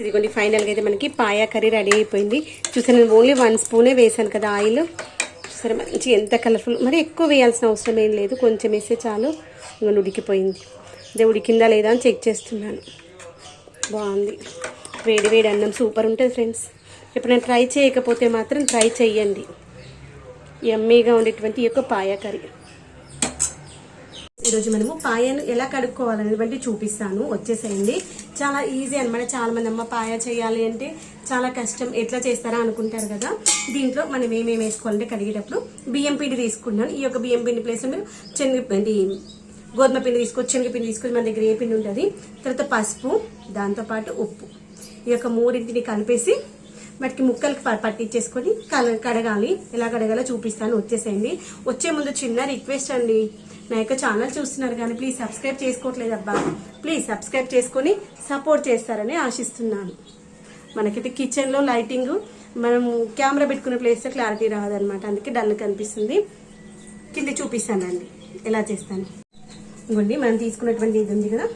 ఇదిగోండి ఫైనల్గా అయితే మనకి పాయా కర్రీ రెడీ అయిపోయింది. చూసాను నేను ఓన్లీ వన్ స్పూనే వేసాను కదా ఆయిల్. సరే మంచి ఎంత కలర్ఫుల్ మరి ఎక్కువ వేయాల్సిన అవసరం ఏం లేదు. కొంచెం వేస్తే చాలు. ఇంకా ఉడికిపోయింది. అదే ఉడికిందా లేదా అని చెక్ చేస్తున్నాను. బాగుంది. వేడి వేడి అన్నం సూపర్ ఉంటుంది ఫ్రెండ్స్ ఎప్పుడైనా ట్రై చేయకపోతే మాత్రం ట్రై చెయ్యండి. ఎమ్మీగా ఉండేటువంటి ఈ యొక్క పాయా కర్రీ. ఈరోజు మనము పాయను ఎలా కడుక్కోవాలనేటువంటి చూపిస్తాను. వచ్చేసేయండి. చాలా ఈజీ అనమాట చాలా మంది అమ్మ పాయ చేయాలి అంటే చాలా కష్టం. ఎట్లా చేస్తారా అనుకుంటారు కదా? దీంట్లో మనం ఏమేమి వేసుకోవాలంటే కడిగేటప్పుడు బియ్యం పిండి తీసుకున్నాను ఈ యొక్క బియ్యం పిండి ప్లేస్లో మీరు శనగ గోధుమ పిండి తీసుకొచ్చి శనగపిండి తీసుకొని మన దగ్గర ఏ పిండి ఉంటుంది? తర్వాత పసుపు దాంతోపాటు ఉప్పు. ఈ యొక్క మూడింటిని కలిపేసి వాటికి ముక్కలకి ప- పట్టించేసుకొని కల కడగాలి. ఎలా కడగాలో చూపిస్తాను. వచ్చేసేయండి. వచ్చే ముందు చిన్న రిక్వెస్ట్ అండి. నా యొక్క ఛానల్ చూస్తున్నారు కానీ ప్లీజ్ సబ్స్క్రైబ్ చేసుకోవట్లేదు అబ్బా. ప్లీజ్ సబ్స్క్రైబ్ చేసుకొని సపోర్ట్ చేస్తారని ఆశిస్తున్నాను. మనకైతే కిచెన్లో లైటింగ్ మనం కెమెరా పెట్టుకునే ప్లేస్లో క్లారిటీ రాదనమాట అందుకే డల్ కనిపిస్తుంది. కింద చూపిస్తానండి. ఎలా చేస్తాను? ఇంకోండి మనం తీసుకున్నటువంటి ఇది ఉంది కదా.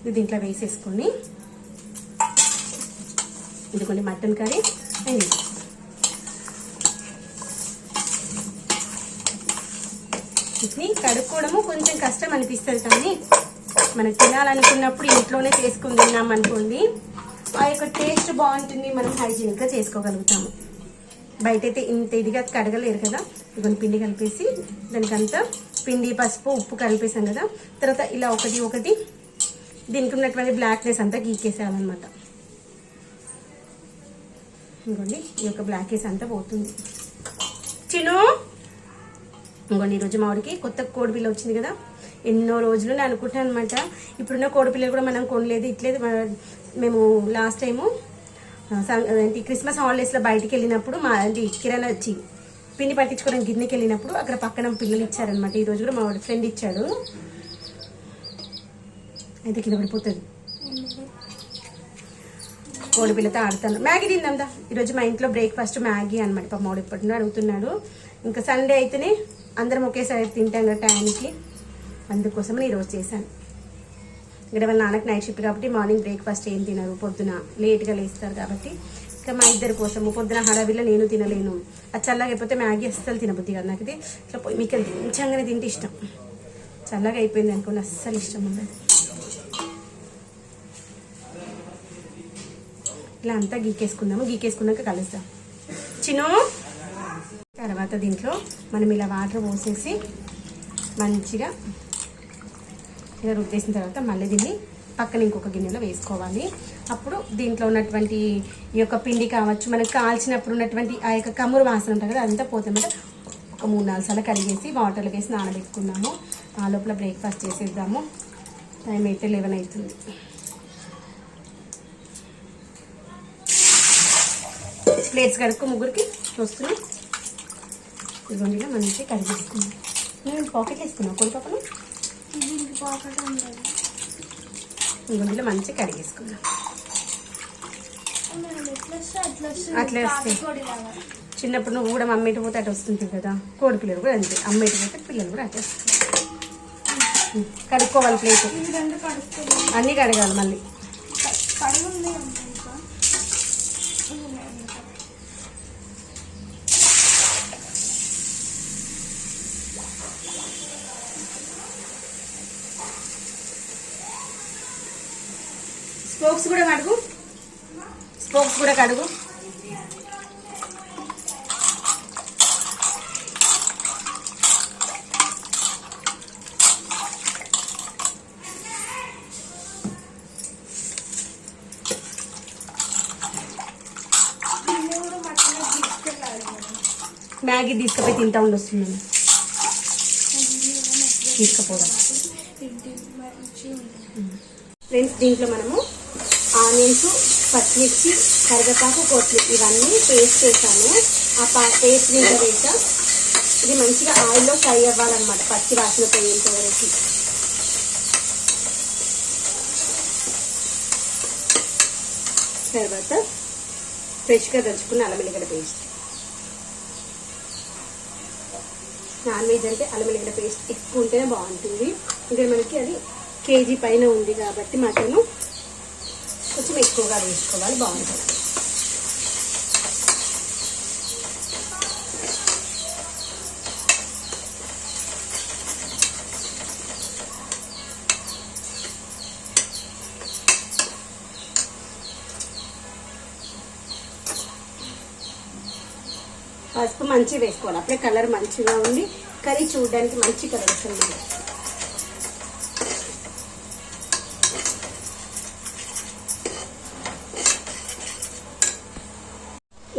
ఇది దీంట్లో వేసేసుకొని ఇదిగోండి మటన్ కర్రీ. అండ్ ఇది. కడుక్కోవడము కొంచెం కష్టం అనిపిస్తుంది కానీ మనం తినాలనుకున్నప్పుడు ఇంట్లోనే చేసుకుని తిన్నాం అనుకోండి ఆ యొక్క టేస్ట్ బాగుంటుంది మనం హైజీనిక్గా చేసుకోగలుగుతాము. బయట అయితే ఇంత ఇదిగా కడగలేరు కదా కొన్ని పిండి కలిపేసి దానికంతా పిండి పసుపు ఉప్పు కలిపేసాం కదా తర్వాత ఇలా ఒకటి ఒకటి దీనికి ఉన్నటువంటి బ్లాక్నెస్ అంతా గీకేసేయాలన్నమాట. ఇంకోండి ఈ యొక్క బ్లాక్నెస్ అంతా పోతుంది. చిను ఇంకోండి ఈరోజు మామిడికి కొత్త కోడిపిల్ల వచ్చింది కదా. ఎన్నో రోజులు నేను అనుకుంటాను అనమాట ఇప్పుడున్న కోడిపిల్లలు కూడా మనం కొనలేదు ఇట్లేదు. మేము లాస్ట్ టైము ఆ, ఏంటి క్రిస్మస్ హాలిడేస్లో బయటికి వెళ్ళినప్పుడు మా అంటే కిరాణా వచ్చి పిండి పట్టించుకోవడం గిన్నెకి వెళ్ళినప్పుడు అక్కడ పక్కన పిల్లలు ఇచ్చారనమాట ఈరోజు కూడా మా వాడి ఫ్రెండ్ ఇచ్చాడు. అయితే కింద పడిపోతుంది. కోడి పిల్లతో ఆడుతాను. మ్యాగీ తిందాందా ఈరోజు మా ఇంట్లో బ్రేక్ఫాస్ట్ మ్యాగీ అనమాట పాప వాడు ఇప్పటి నుండి అడుగుతున్నాడు. ఇంకా సండే అయితేనే అందరం ఒకేసారి తింటాం కదా టైంకి. అందుకోసమని ఈరోజు చేశాను. ఇక్కడ వాళ్ళ నాన్నకి నైట్ షిఫ్ట్ కాబట్టి మార్నింగ్ బ్రేక్ఫాస్ట్ ఏం తినరు. పొద్దున లేట్గా లేస్తారు కాబట్టి ఇంకా మా ఇద్దరి కోసము పొద్దున హడావిలో నేను తినలేను. అది చల్లగా అయిపోతే మ్యాగీ అస్సలు తినబుద్ది నాకు అయితే ఇట్లా పొయ్యి మీకు కొంచెంగానే తింటే ఇష్టం. చల్లగా అయిపోయింది అనుకోండి అస్సలు ఇష్టం ఉండదు. ఇలా అంతా గీకేసుకుందాము. గీకేసుకున్నాక కలుస్తాం చిన్నో! తర్వాత దీంట్లో. మనం ఇలా వాటర్ పోసేసి మంచిగా ఇలా రుద్దేసిన తర్వాత మళ్ళీ దీన్ని పక్కన ఇంకొక గిన్నెలో వేసుకోవాలి. అప్పుడు దీంట్లో ఉన్నటువంటి ఈ యొక్క పిండి కావచ్చు మనకు కాల్చినప్పుడు ఉన్నటువంటి ఆ యొక్క కమ్మురు వాసన ఉంటుంది కదా అదంతా పోతుందంటే ఒక మూడు నాలుగు సార్లు కడిగేసి వాటర్లో వేసి నానబెట్టుకున్నాము. ఆ లోపల బ్రేక్ఫాస్ట్ చేసేద్దాము. టైం అయితే లెవెన్ అవుతుంది. ప్లేట్స్ కడుక్కో ముగ్గురికి చూస్తున్నాం. ఇదిగోండి ఇలా మంచిగా కడిగేసుకున్నాం నేను పాకెట్ వేసుకున్నాను కోడి పక్కన దీనికి పాకెట్ ఉండదు ఇదిగోండి మంచిగా కడిగేసుకున్నాం అట్లా వస్తాయి. చిన్నప్పుడు నువ్వు కూడా మమ్మీ ఇటు పోతే అటు వస్తుంది కదా. కోడి పిల్లలు కూడా అంతే. అమ్మ ఇటు పోతే పిల్లలు కూడా అటే వస్తుంది కడుక్కోవాలి ప్లేట్. అన్నీ కడగాలి మళ్ళీ. స్పోక్స్ కూడా కడుగు. స్పోక్స్ కూడా కడుగు. మ్యాగీ తీసుకుపోయి తింటా ఉండొస్తున్నాను ఉంటుంది. ఫ్రెండ్స్ దీంట్లో మనము ఆనియన్స్ పచ్చిమిర్చి కరివేపాకు కొట్లు ఇవన్నీ పేస్ట్ చేశాను. ఆ పా పేస్ట్ మీద వేసాం ఇది మంచిగా ఆయిల్లో ఫ్రై అవ్వాలన్నమాట పచ్చి వాసన పోయేంత వరకు. తర్వాత ఫ్రెష్గా దంచుకున్న అల్లం పేస్ట్. నాన్ వెజ్ అంటే అల్లం పేస్ట్ ఎక్కువ ఉంటేనే బాగుంటుంది. ఇంకా మనకి అది కేజీ పైన ఉంది కాబట్టి మటను కొంచెం ఎక్కువగా వేసుకోవాలి బాగుంటుంది. పసుపు మంచిగా వేసుకోవాలి అప్పుడే కలర్ మంచిగా ఉండి కర్రీ చూడడానికి మంచి కలర్ వస్తుంది.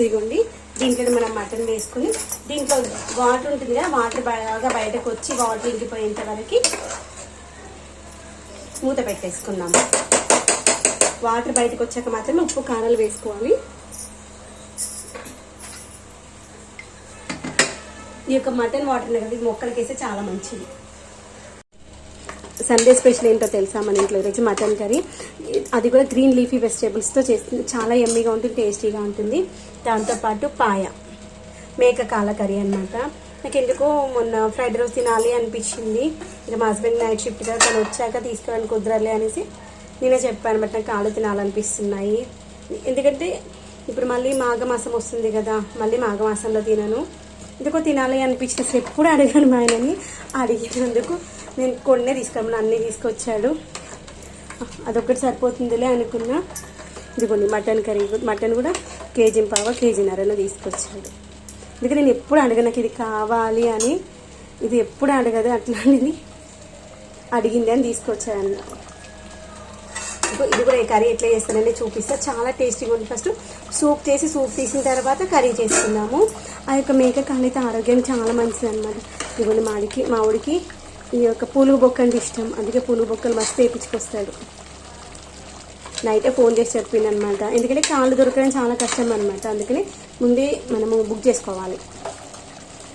ఇదిగోండి దీంట్లో మనం మటన్ వేసుకుని దీంట్లో వాటర్ ఉంటుంది కదా వాటర్ బాగా బయటకు వచ్చి వాటర్ ఇంకిపోయేంత వరకు మూత పెట్టేసుకున్నాము వాటర్ బయటకు వచ్చాక మాత్రమే ఉప్పు కారాలు వేసుకోవాలి. ఈ యొక్క మటన్ వాటర్ అనేది మొక్కలకేస్తే మొక్కలకి వేస్తే చాలా మంచిది. సండే స్పెషల్ ఏంటో తెలుసా మన ఇంట్లో? ఈరోజు మటన్ కర్రీ. అది కూడా గ్రీన్ లీఫీ వెజిటేబుల్స్తో చేస్తుంది. చాలా ఎమ్మీగా ఉంటుంది టేస్టీగా ఉంటుంది. దాంతోపాటు పాయ. మేక కాల కర్రీ అనమాట నాకు ఎందుకో మొన్న ఫ్రైడ్ రైస్ తినాలి అనిపించింది. ఇక మా హస్బెండ్ నైట్ షిఫ్ట్ కదా తను వచ్చాక తీసుకురాని కుదరలే అనేసి నేనే చెప్పాను బట్ నాకు కాళ్ళు తినాలనిపిస్తున్నాయి. ఎందుకంటే ఇప్పుడు మళ్ళీ మాఘమాసం వస్తుంది కదా మళ్ళీ మాఘమాసంలో తినను. ఎందుకో తినాలి అనిపించిన ఎప్పుడు అడిగాను మా ఆయనని. అడిగినందుకు నేను కొన్నే తీసుకురామని అన్నీ తీసుకొచ్చాడు. అదొక్కటి సరిపోతుందిలే అనుకున్నా. ఇదిగోండి మటన్ కర్రీ మటన్ కూడా కేజీ పావ కేజీన్నరలో తీసుకొచ్చాడు. అందుకే నేను ఎప్పుడు అడగ నాకు ఇది కావాలి అని. ఇది ఎప్పుడు అడగదు అట్లాంటిది అడిగింది అని తీసుకొచ్చాను. ఇదిగో ఇది కూడా ఈ కర్రీ ఎట్లా చేస్తానని చూపిస్తా. చాలా టేస్టీగా ఉంది. ఫస్ట్ సూప్ చేసి సూప్ తీసిన తర్వాత కర్రీ చేసుకున్నాము ఆ యొక్క మేక కాళ్ళైతే ఆరోగ్యం చాలా మంచిది అనమాట ఇదిగోండి మాడికి మా ఊడికి ఈ యొక్క పులుగు బొక్క అంటే ఇష్టం. అందుకే పులుగు బొక్కలు మస్తు వేయించుకొస్తాడు నైటే ఫోన్ చేసి చెప్పింది అనమాట ఎందుకంటే కాళ్ళు దొరకడం చాలా కష్టం అనమాట అందుకని ముందే మనము బుక్ చేసుకోవాలి.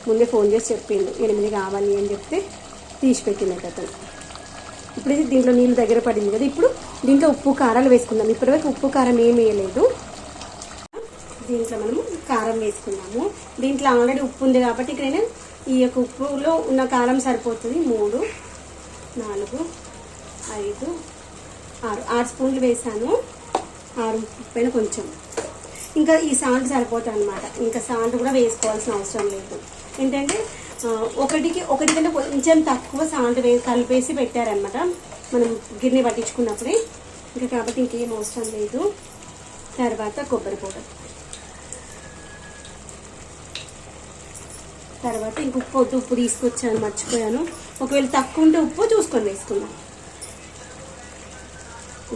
ముందే ఫోన్ చేసి చెప్పిండు. ఎనిమిది కావాలి అని చెప్తే తీసి పెట్టినట్టు అతను. ఇప్పుడు దీంట్లో నీళ్ళు దగ్గర పడింది కదా. ఇప్పుడు దీంట్లో ఉప్పు కారాలు వేసుకుందాం. ఇప్పటివరకు ఉప్పు కారం ఏం వేయలేదు. దీంట్లో మనము కారం వేసుకున్నాము దీంట్లో ఆల్రెడీ ఉప్పు ఉంది కాబట్టి ఇక్కడ నేను ఈ యొక్క ఉప్పులో ఉన్న కారం సరిపోతుంది. మూడు నాలుగు ఐదు ఆరు ఆరు స్పూన్లు వేసాను. ఆరు పైన కొంచెం. ఇంకా ఈ సాల్ట్ సరిపోతుంది అనమాట ఇంకా సాల్ట్ కూడా వేసుకోవాల్సిన అవసరం లేదు. ఏంటంటే ఒకటికి ఒకటి కంటే కొంచెం తక్కువ సాల్ట్ వే కలిపేసి పెట్టారనమాట మనం గిన్నె పట్టించుకున్నప్పుడే. ఇంకా కాబట్టి ఇంకేం అవసరం లేదు. తర్వాత కొబ్బరి పౌడర్. తర్వాత ఇంక ఉప్పు ఉప్పు తీసుకొచ్చాను మర్చిపోయాను. ఒకవేళ తక్కువ ఉంటే ఉప్పు చూసుకొని వేసుకుందాం.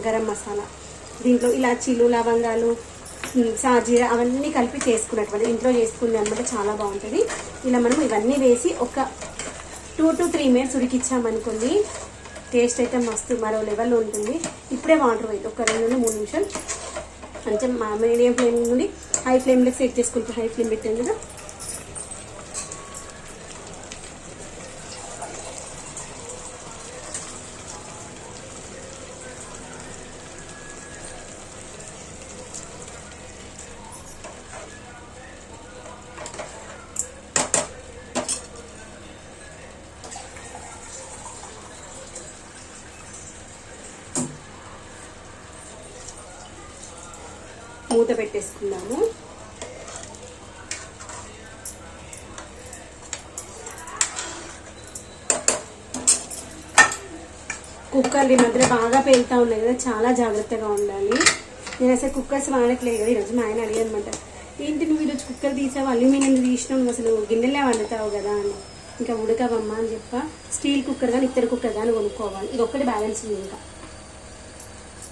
గరం మసాలా. దీంట్లో ఇలాచీలు లవంగాలు సాజీర అవన్నీ కలిపి చేసుకున్నటువంటి ఇంట్లో చేసుకుంది అనమాట చాలా బాగుంటుంది. ఇలా మనం ఇవన్నీ వేసి ఒక టూ టు త్రీ మినిట్స్ ఉడికిచ్చామనుకోండి టేస్ట్ అయితే మస్తు మరో లెవెల్లో ఉంటుంది. ఇప్పుడే వాటర్ పోయింది ఒక రెండు నుండి మూడు నిమిషాలు. కొంచెం మా మీడియం ఫ్లేమ్ నుండి హై ఫ్లేమ్లో సెట్ చేసుకుంటాం హై ఫ్లేమ్ పెట్టాను కదా మూత పెట్టేసుకుందాము కుక్కర్లు ఈ మధ్య బాగా పేలుతా ఉన్నాయి కదా చాలా జాగ్రత్తగా ఉండాలి. నేను అసలు కుక్కర్స్ వాడట్లేదు కదా ఈరోజు మా ఆయన అడిగాను అనమాట ఏంటి నువ్వు ఈరోజు కుక్కర్ తీసావు? అల్యూమినియం తీసినావు? అసలు గిన్నెలే వండుతావు కదా అని. ఇంకా ఉడకవమ్మా అని చెప్ప. స్టీల్ కుక్కర్ కానీ ఇత్తడి కుక్కర్ కానీ కొనుక్కోవాలి. ఇది ఒక్కటి బ్యాలెన్స్ ఉంది ఇంకా.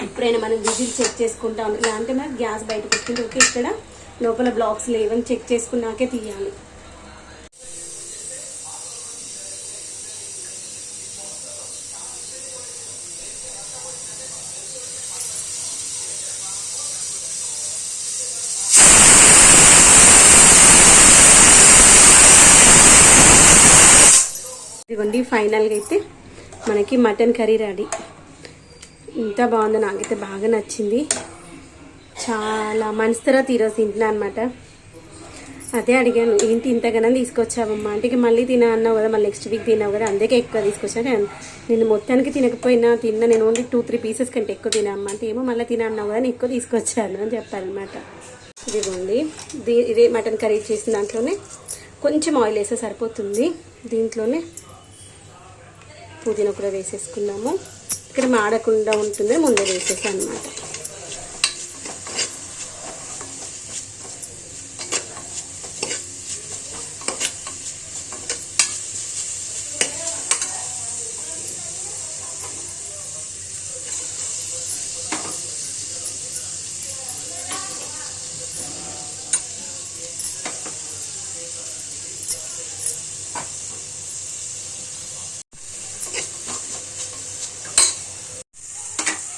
ఎప్పుడైనా మనం విజిల్ చెక్ చేసుకుంటా ఉంటాం ఇలా అంటే మనకి గ్యాస్ బయటకు వస్తుంది ఓకే ఇక్కడ లోపల బ్లాక్స్ లేవని చెక్ చేసుకున్నాకే తీయాలి. ఇదిగోండి ఫైనల్గా అయితే మనకి మటన్ కర్రీ రెడీ. ఇంత బాగుంది నాకైతే బాగా నచ్చింది. చాలా మనసు తర్వాత ఈరోజు తింటున్నా అనమాట అదే అడిగాను ఏంటి ఇంతగానో తీసుకొచ్చావమ్మా? అంటే మళ్ళీ తిన అన్నావు కదా మళ్ళీ నెక్స్ట్ వీక్ తిన్నావు కదా అందుకే ఎక్కువ తీసుకొచ్చాను. నేను- మొత్తానికి తినకపోయినా తిన్నా నేను ఓన్లీ టూ త్రీ పీసెస్ కంటే ఎక్కువ తినమ్మా. అంటే ఏమో మళ్ళీ తినా అన్నావు కదా ఎక్కువ తీసుకొచ్చాను అని చెప్పారనమాట ఇదిగోండి దీ ఇదే మటన్ కర్రీ చేసిన దాంట్లోనే కొంచెం ఆయిల్ వేస్తే సరిపోతుంది. దీంట్లోనే పుదీనా కూడా వేసేసుకున్నాము. ఇక్కడ మాడకుండా ఉంటుంది ముందే వేసేసాను అనమాట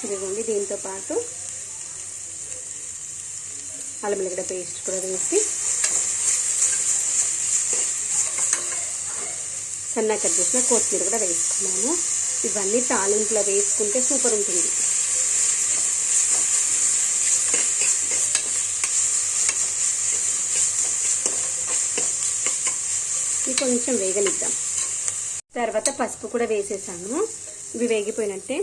ఇదిగోండి దీంతో పాటు అల్లం వెల్లిగడ్డ పేస్ట్ కూడా వేసి సన్న కట్ చేసిన కొత్తిమీర కూడా వేసుకున్నాము ఇవన్నీ తాలింపులో వేసుకుంటే సూపర్ ఉంటుంది. ఇది కొంచెం వేగనిద్దాం. తర్వాత పసుపు కూడా వేసేసాను. ఇవి వేగిపోయినట్టే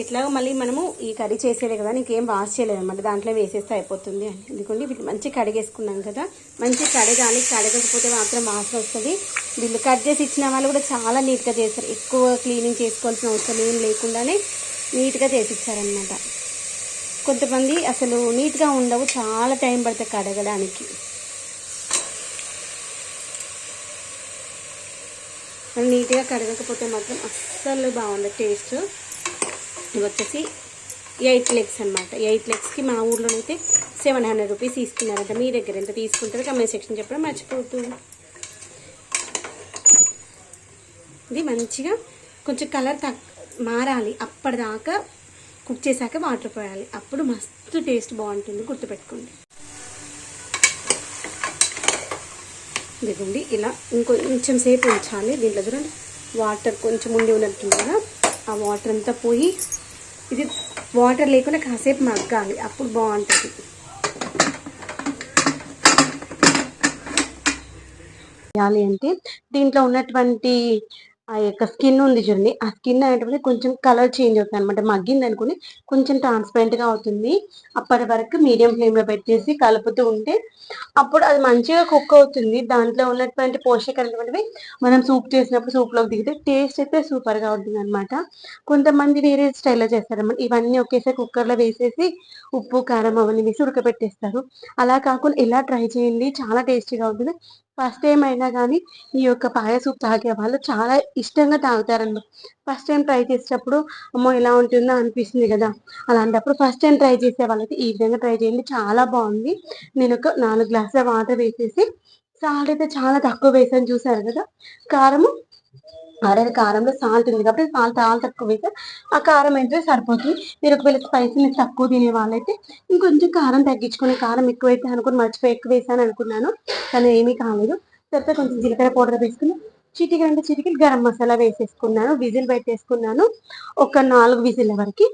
ఎట్లాగో మళ్ళీ మనము ఈ కర్రీ చేసేదే కదా నీకేం వాష్ చేయలేదు? అనమాట దాంట్లో వేసేస్తే అయిపోతుంది అని. ఎందుకంటే వీటి మంచి కడిగేసుకున్నాం కదా మంచి కడగాలి. కడగకపోతే మాత్రం వాసన వస్తుంది. వీళ్ళు కట్ చేసి ఇచ్చిన వాళ్ళు కూడా చాలా నీట్గా చేస్తారు. ఎక్కువ క్లీనింగ్ చేసుకోవాల్సిన అవసరం ఏం లేకుండానే నీట్గా చేసి ఇచ్చారనమాట కొంతమంది అసలు నీట్గా ఉండవు చాలా టైం పడుతుంది కడగడానికి. నీట్గా కడగకపోతే మాత్రం అస్సలు బాగుండదు టేస్ట్. ఇవి వచ్చేసి ఎయిట్ లెగ్స్ అనమాట ఎయిట్ లెగ్స్కి మా ఊర్లోనైతే సెవెన్ హండ్రెడ్ రూపీస్ తీసుకున్నారంట మీ దగ్గర ఎంత తీసుకుంటారో కమెంట్ సెక్షన్ చెప్పడం మర్చిపోతూ ఇది మంచిగా కొంచెం కలర్ తక్ మారాలి. అప్పటిదాకా కుక్ చేశాక వాటర్ పోయాలి. అప్పుడు మస్తు టేస్ట్ బాగుంటుంది. గుర్తుపెట్టుకోండి. ఇదిగోండి ఇలా ఇంకొంచెం సేపు ఉంచాలి. దీంట్లో చూడండి వాటర్ కొంచెం ఉండి ఉన్నట్టుంది కదా. ఆ వాటర్ అంతా పోయి ఇది వాటర్ లేకుండా కాసేపు మగ్గాలి అప్పుడు బాగుంటుంది. చేయాలి అంటే దీంట్లో ఉన్నటువంటి ఆ యొక్క స్కిన్ ఉంది చూడండి. ఆ స్కిన్ అనేటువంటి కొంచెం కలర్ చేంజ్ అవుతుంది అనమాట మగ్గింది అనుకుని కొంచెం ట్రాన్స్పరెంట్గా అవుతుంది. అప్పటి వరకు మీడియం ఫ్లేమ్లో పెట్టేసి కలుపుతూ ఉంటే అప్పుడు అది మంచిగా కుక్ అవుతుంది. దాంట్లో ఉన్నటువంటి పోషకాలటువంటివి మనం సూప్ చేసినప్పుడు సూప్లోకి దిగితే టేస్ట్ అయితే సూపర్గా ఉంటుంది అనమాట కొంతమంది వేరే స్టైల్లో చేస్తారనమాట ఇవన్నీ ఒకేసారి కుక్కర్లో వేసేసి ఉప్పు కారం అవన్నీ వేసి ఉడకబెట్టేస్తారు. అలా కాకుండా ఇలా ట్రై చేయండి? చాలా టేస్టీగా ఉంటుంది. ఫస్ట్ టైం అయినా కానీ ఈ యొక్క పాయ సూప్ తాగే వాళ్ళు చాలా ఇష్టంగా తాగుతారనమాట. ఫస్ట్ టైం ట్రై చేసేటప్పుడు అమ్మో ఎలా ఉంటుందో అనిపిస్తుంది కదా! అలాంటప్పుడు ఫస్ట్ టైం ట్రై చేసే వాళ్ళకి ఈ విధంగా ట్రై చేయండి. చాలా బాగుంది. నేను ఒక నాలుగు గ్లాసుల వాటర్ వేసేసి సాల్ట్ అయితే చాలా తక్కువ వేసాను చూసారు కదా! కారము ఆల్రెడీ కారంలో సాల్ట్ ఉంది కాబట్టి సాల్ట్ చాలా తక్కువ వేస్తే ఆ కారం అయితే సరిపోతుంది. మీరు ఒకవేళ స్పైసీ తక్కువ తినే వాళ్ళైతే ఇంకొంచెం కారం తగ్గించుకుని కారం ఎక్కువైతే అనుకుని మర్చిపోయి ఎక్కువ వేసాను అనుకున్నాను. కానీ ఏమీ కాలేదు. తర్వాత కొంచెం జీలకర్ర పౌడర్ వేసుకుని చిటికి అంటే చిటికి గరం మసాలా వేసేసుకున్నాను. విజిల్ పెట్టేసుకున్నాను. ఒక నాలుగు విజిల్ వరకు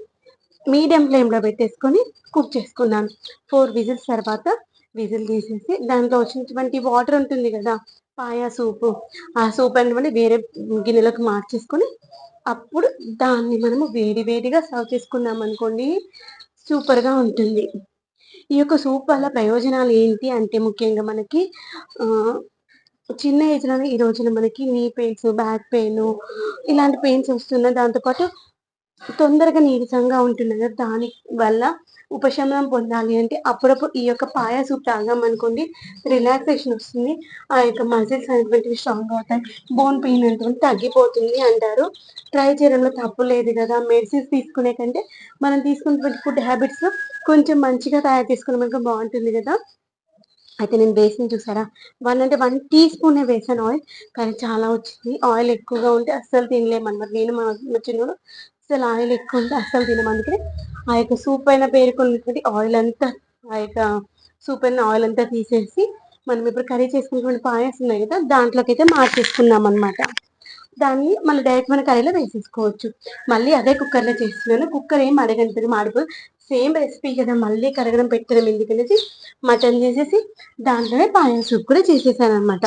మీడియం ఫ్లేమ్లో పెట్టేసుకొని కుక్ చేసుకున్నాను. ఫోర్ విజిల్స్ తర్వాత విజిల్ తీసేసి దాంట్లో వచ్చినటువంటి వాటర్ ఉంటుంది కదా పాయా సూపు. ఆ సూప్ అనేది వేరే గిన్నెలకు మార్చేసుకొని అప్పుడు దాన్ని మనము వేడి వేడిగా సర్వ్ చేసుకున్నాం అనుకోండి సూపర్గా ఉంటుంది. ఈ యొక్క సూప్ వల్ల ప్రయోజనాలు ఏంటి అంటే ముఖ్యంగా మనకి చిన్న ఏజ్లోనే ఈ రోజున మనకి నీ పెయిన్స్ బ్యాక్ పెయిన్ ఇలాంటి పెయిన్స్ వస్తున్నాయి దాంతోపాటు తొందరగా నీరసంగా కదా దాని వల్ల ఉపశమనం పొందాలి అంటే అప్పుడప్పుడు ఈ యొక్క పాయ సూప్ తాగాం అనుకోండి రిలాక్సేషన్ వస్తుంది ఆ యొక్క మజిల్స్ అనేటువంటివి స్ట్రాంగ్ అవుతాయి బోన్ పెయిన్ అనేటువంటి తగ్గిపోతుంది అంటారు. ట్రై చేయడంలో తప్పు లేదు కదా మెడిసిన్స్ తీసుకునే కంటే మనం తీసుకున్నటువంటి ఫుడ్ హ్యాబిట్స్ కొంచెం మంచిగా తయారు చేసుకున్న మనకు బాగుంటుంది కదా. అయితే నేను వేసిన చూసారా వన్ అంటే వన్ టీ స్పూనే వేసాను ఆయిల్ కానీ చాలా వచ్చింది ఆయిల్ ఎక్కువగా ఉంటే అస్సలు తినలేమన్నమాట. నేను మా మా చిన్నోడు అసలు ఆయిల్ ఎక్కువ ఉంటే అస్సలు తినము ఆ యొక్క సూప్ పైన పేరుకున్నటువంటి ఆయిల్ అంతా ఆ యొక్క సూప్ అయిన ఆయిల్ అంతా తీసేసి మనం ఇప్పుడు కర్రీ చేసుకున్నటువంటి పాయసం ఉన్నాయి కదా దాంట్లోకి అయితే మార్చేసుకున్నాం అనమాట దాన్ని మళ్ళీ డైరెక్ట్ మన కర్రీలో వేసేసుకోవచ్చు. మళ్ళీ అదే కుక్కర్లో చేస్తున్నాను. కుక్కర్ ఏం అడగంటుంది మాడిపోయి సేమ్ రెసిపీ కదా మళ్ళీ కడగడం పెట్టడం. ఎందుకనేసి మటన్ చేసేసి దాంట్లోనే పాయసం సూప్ కూడా చేసేసాను అనమాట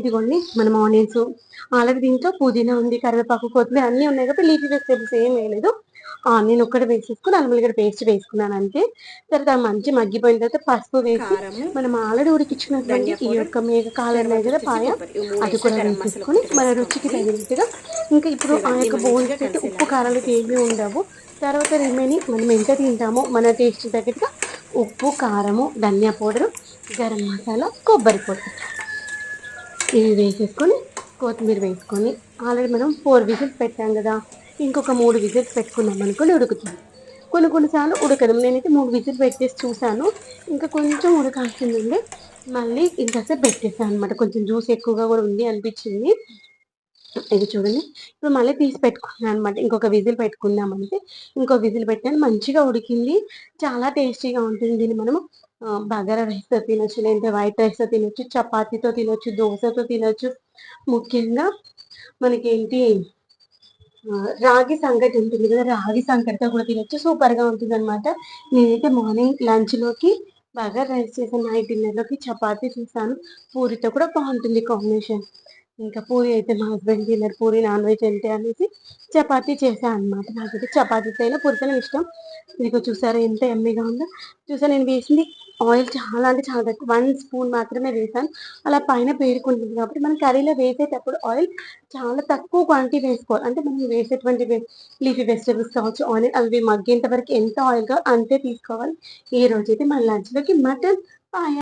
ఇదిగోండి మనం ఆనియన్స్ ఆల్రెడీ దీంట్లో పుదీనా ఉంది కరివేపాకు కొత్తిమీర అన్నీ ఉన్నాయి కాబట్టి లీఫీ వెజిటేబుల్స్ ఏం వేయలేదు. ఆనియన్ ఒక్కటి వేసేసుకుని అల్లం పేస్ట్ వేసుకున్నాను అంతే. తర్వాత మంచి మగ్గిపోయిన తర్వాత పసుపు వేసి మనం ఆల్రెడీ ఉడికించుకున్నటువంటి ఈ యొక్క మేక కాలం కదా పాయ అది కూడా వేసేసుకొని మన రుచికి తగినట్టుగా ఇంకా ఇప్పుడు ఆ యొక్క బోన్స్ పెట్టి ఉప్పు కారాలు ఏమీ ఉండవు. తర్వాత రిమైనింగ్ మనం ఎంత తింటామో మన టేస్ట్ తగ్గట్టుగా ఉప్పు కారము ధనియా పౌడరు గరం మసాలా కొబ్బరి పొడి. ఇవి వేసేసుకొని కొత్తిమీర వేసుకొని ఆల్రెడీ మనం ఫోర్ విజిల్స్ పెట్టాం కదా. ఇంకొక మూడు విజిల్స్ పెట్టుకున్నాం అనుకోని ఉడుకుతుంది. కొన్ని కొన్నిసార్లు ఉడకదు. నేనైతే మూడు విజిల్ పెట్టేసి చూశాను. ఇంకా కొంచెం ఉడకాల్సిందండి. మళ్ళీ ఇంతసేపు పెట్టేసాను అనమాట కొంచెం జ్యూస్ ఎక్కువగా కూడా ఉంది అనిపించింది. ఇది చూడండి. ఇప్పుడు మళ్ళీ తీసి పెట్టుకున్నాను అనమాట ఇంకొక విజిల్ పెట్టుకుందామంటే ఇంకో విజిల్ పెట్టాను. మంచిగా ఉడికింది. చాలా టేస్టీగా ఉంటుంది దీన్ని మనము. బగారా రైస్తో తినొచ్చు లేదంటే వైట్ రైస్తో తినొచ్చు చపాతీతో తినొచ్చు దోశతో తినొచ్చు. ముఖ్యంగా మనకేంటి రాగి సంగటి ఉంటుంది కదా రాగి సంగటితో కూడా తినొచ్చు. సూపర్గా ఉంటుంది అనమాట నేనైతే మార్నింగ్ లంచ్లోకి బాగా రైస్ చేశాను నైట్ డిన్నర్లోకి చపాతీ చేశాను. పూరితో కూడా బాగుంటుంది కాంబినేషన్. ఇంకా పూరి అయితే మా హస్బెండ్ తిన్నారు పూరి నాన్ వెజ్ అంటే అనేసి చపాతీ చేశాను అనమాట నాకైతే చపాతీతో అయినా పూరితోనే ఇష్టం. మీకు చూసారా ఎంత ఎమ్మిగా ఉందో. చూసా నేను వేసింది ఆయిల్ చాలా అంటే చాలా తక్కువ. వన్ స్పూన్ మాత్రమే వేసాను అలా పైన పేరుకుంటుంది కాబట్టి మనం కర్రీలో వేసేటప్పుడు ఆయిల్ చాలా తక్కువ క్వాంటిటీ వేసుకోవాలి. అంటే మనం వేసేటువంటి లీఫీ వెజిటేబుల్స్ కావచ్చు ఆనియన్ అవి మగ్గేంత వరకు ఎంత ఆయిల్ కావాలి అంతే తీసుకోవాలి. ఈ రోజైతే మన లంచ్లోకి మటన్ పాయ